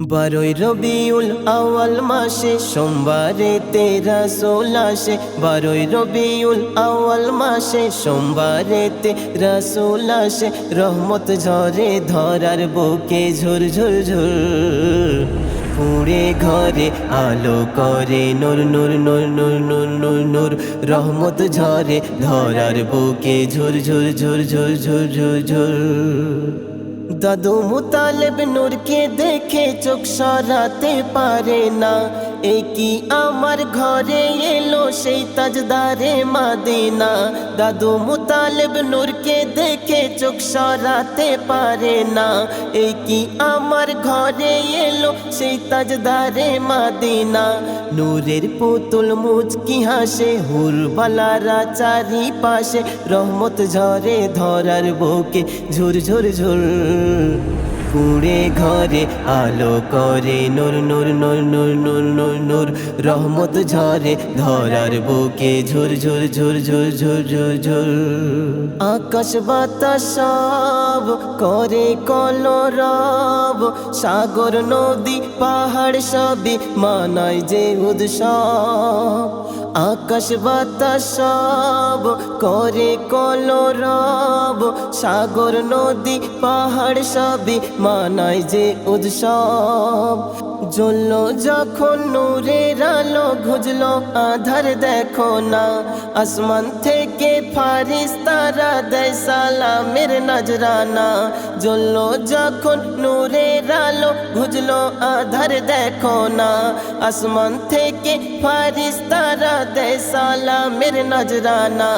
বারোই রবিউল আওয়াল মাসে, সোমবারে তেরা সোলাশে বারোই রবিউল আওয়াল মাসে, সোমবারে তেরা সোলাশে রহমত ঝরে ধরার বুকে ঝুর ঝুর ঝুর। পুড়ে ঘরে আলো করে নূর, নুর, নূর নূর নূর নূর নূর। রহমত ঝরে ধরার বুকে ঝুর ঝুর ঝুর ঝুর ঝুর ঝুর ঝুর। দাদু মুতালেব নূরকে দেখে চোখ সরাতে পারে না। এ কি আমার ঘরে এলো সেই তাজদারে মাদিনা? দাদু মুতালেব নূরকে দেখে চোখ সরাতে পারে না। এ কি আমার ঘরে এলো সেই তাজদারে মাদিনা? নূরের পুতুল মুচকি হাসে, হুরবালারা চারি পাশে রহমত ঝরে ধরার বুকে ঝুর ঝুর ঝুর। কুড়ে ঘরে, আলো করে নূর নূর নূর নূর নূর নূর নূর। রহমত ঝরে, ধরার বুকে ঝুর ঝুর ঝুর ঝুর ঝুর ঝুর ঝুর। আকাশ বাতাস সব করে কলরব। সাগর, নদী, পাহাড় সবই মানায় যে উৎসব। আকাশ বাতাস সব করে কলরব। সাগর, নদী, পাহাড় সবই মানায় যে উৎসব। জ্বলল যখন নূরের আলো ঘুজলো আধার দেখো না। আসমান থেকে ফারিস তারা দেয় সালামের নজরানা। জ্বলল যখন নূরের আলো, ঘুজলো আধার দেখো না। আসমান থেকে ফারিস তারা দেয় সালামের নজরানা।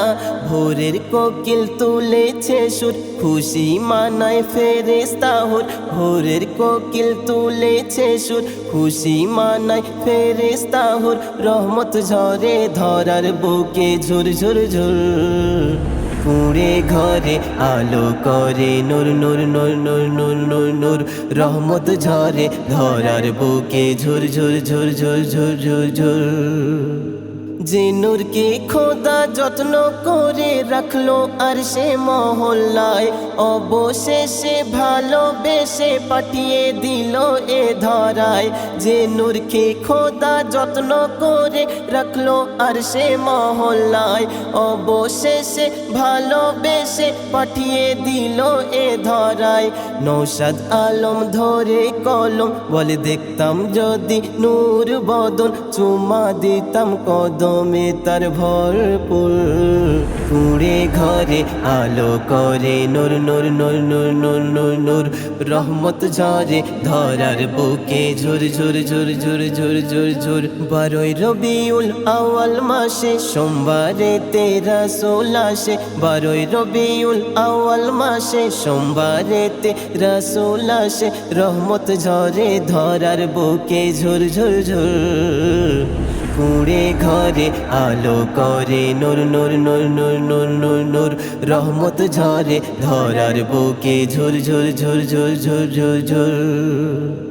ভোরের কোকিল তুলেছে সুর, খুশি মানায় ফেরেস্তা হুর। ভোরের কোকিল তুলেছে সুর, খুশি মানায় ফেরেস্তা হুর। রহমত ঝরে ধরার বুকে ঝুর ঝুর ঝুর। পুড়ে ঘরে আলো করে নূর নূর নূর নূর নূর নূর নূর। রহমত ঝরে ধরার বুকে ঝুর ঝুর ঝুর ঝুর ঝুর ঝুর ঝুর যে নূরকে খোদা যত্ন করে রাখল আর সে মহল্লায় অবশেষে ভালোবেসে পাঠিয়ে দিল এ ধরায়। যে নূরকে খোদা যত্ন করে রাখল আর সে মহল্লায় অবশেষে ভালোবেসে পাঠিয়ে দিল এ ধরায়। নৌসাদ আলম ধরে কলম বলে দেখতাম যদি নূর বদন চুমা দিতাম কদমে। তার ভরপুর পুড়ে ঘরে আলো করে নূর নূর নূর নূর নূর নূর নূর। রহমত ঝরে ধরার বুকে ঝুর ঝুর ঝুর ঝুর ঝুর ঝুর ঝুর। বারোই রবিউল আওয়াল মাসে সোমবারে তেরা সোলাশে বারোই রবিউল আওয়াল মাসে সোমবারে তেরা সোলাশে রহমত ঝরে ধরার বুকে ঝুর ঝুর ঝুর। কুড়ে ঘরে আলো করে নুর নুর নুর নুর নুর নুর নুর। রহমত ঝরে ধরার বুকে ঝুর ঝুর ঝুর ঝুর ঝুর ঝুর ঝুর